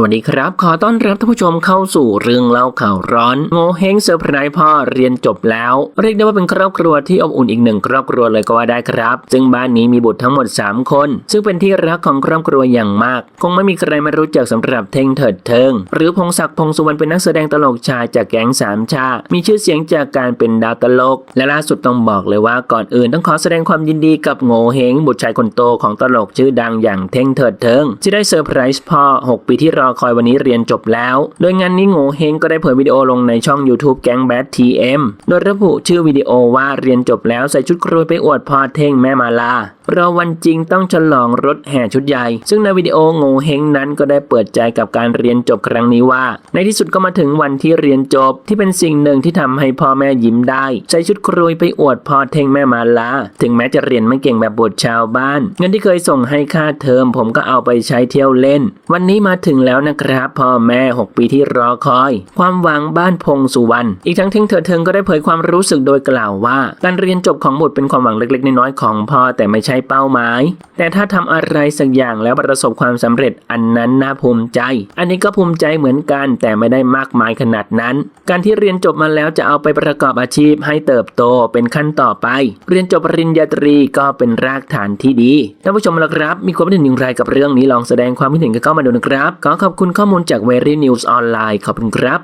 สวัสดีครับ ขอต้อนรับท่านผู้ชมเข้าสู่เรื่องเล่าข่าวร้อนโงเฮงเซอร์ไพรส์พ่อเรียนจบแล้ว เรียกได้ว่าเป็นครอบครัวที่อบอุ่นอีกหนึ่งครอบครัวเลยก็ว่าได้ครับ ซึ่งบ้านนี้มีบุตรทั้งหมด 3 คน ซึ่งเป็นที่รักของครอบครัวอย่างมาก คงไม่มีใครไม่รู้จักสำหรับเท่งเถิดเทิง หรือพงศักดิ์พงสุวรรณเป็นนักแสดงตลกชายจากแก๊งสามชา มีชื่อเสียงจากการเป็นดาวตลก และล่าสุดต้องบอกเลยว่าก่อนอื่นต้องขอแสดงความยินดีกับโงเฮงบุตรชายคนโตของตลกชื่อดังอย่างเท่งเถิดเทิงที่ได้เซอร์ไพรส์พ่อ 6 ปีที่รออคอยวันนี้เรียนจบแล้ว โดยงานนี้โงเฮงก็ได้เผยวิดีโอลงในช่อง YouTube แก๊งแบททีเอ็มโดยระบุชื่อวิดีโอว่าเรียนจบแล้วใส่ชุดครุยไปอวดพ่อเท่งแม่มาลารอวันจริงต้องฉลองรถแห่ชุดใหญ่ ซึ่งในวิดีโอโงเฮงนั้นก็ได้เปิดใจกับการเรียนจบครั้งนี้ว่า ในที่สุดก็มาถึงวันที่เรียนจบ ที่เป็นสิ่งหนึ่งที่ทำให้พ่อแม่ยิ้มได้ ใส่ชุดครุยไปอวดพ่อเท่งแม่มาลา ถึงแม้จะเรียนไม่เก่งแบบบุตรชาวบ้าน เงินที่เคยส่งให้ค่าเทอมผมก็เอาไปใช้เที่ยวเล่น วันนี้มาถึงแล้วนะครับพ่อแม่ 6 ปีที่รอคอย ความหวังบ้านพงสุวรรณอีกทั้งเท่งเถิดเทิงก็ได้เผยความรู้สึกโดยกล่าวว่า การเรียนจบของบุตรเป็นความหวังเล็กๆ น้อยๆของพ่อแต่ไม่ใช่เป้าหมาย แต่ถ้าทำอะไรสักอย่างแล้วประสบความสำเร็จอันนั้นน่าภูมิใจ อันนี้ก็ภูมิใจเหมือนกัน แต่ไม่ได้มากมายขนาดนั้น การที่เรียนจบมาแล้วจะเอาไปประกอบอาชีพให้เติบโตเป็นขั้นต่อไป เรียนจบปริญญาตรีก็เป็นรากฐานที่ดีท่านผู้ชมละครับ มีความคิดเห็นอย่างไรกับเรื่องนี้ลองแสดงความคิดเห็นกันเข้ามาดูนะครับขอขอบคุณข้อมูลจาก Very News ออนไลน์ขอบคุณครับ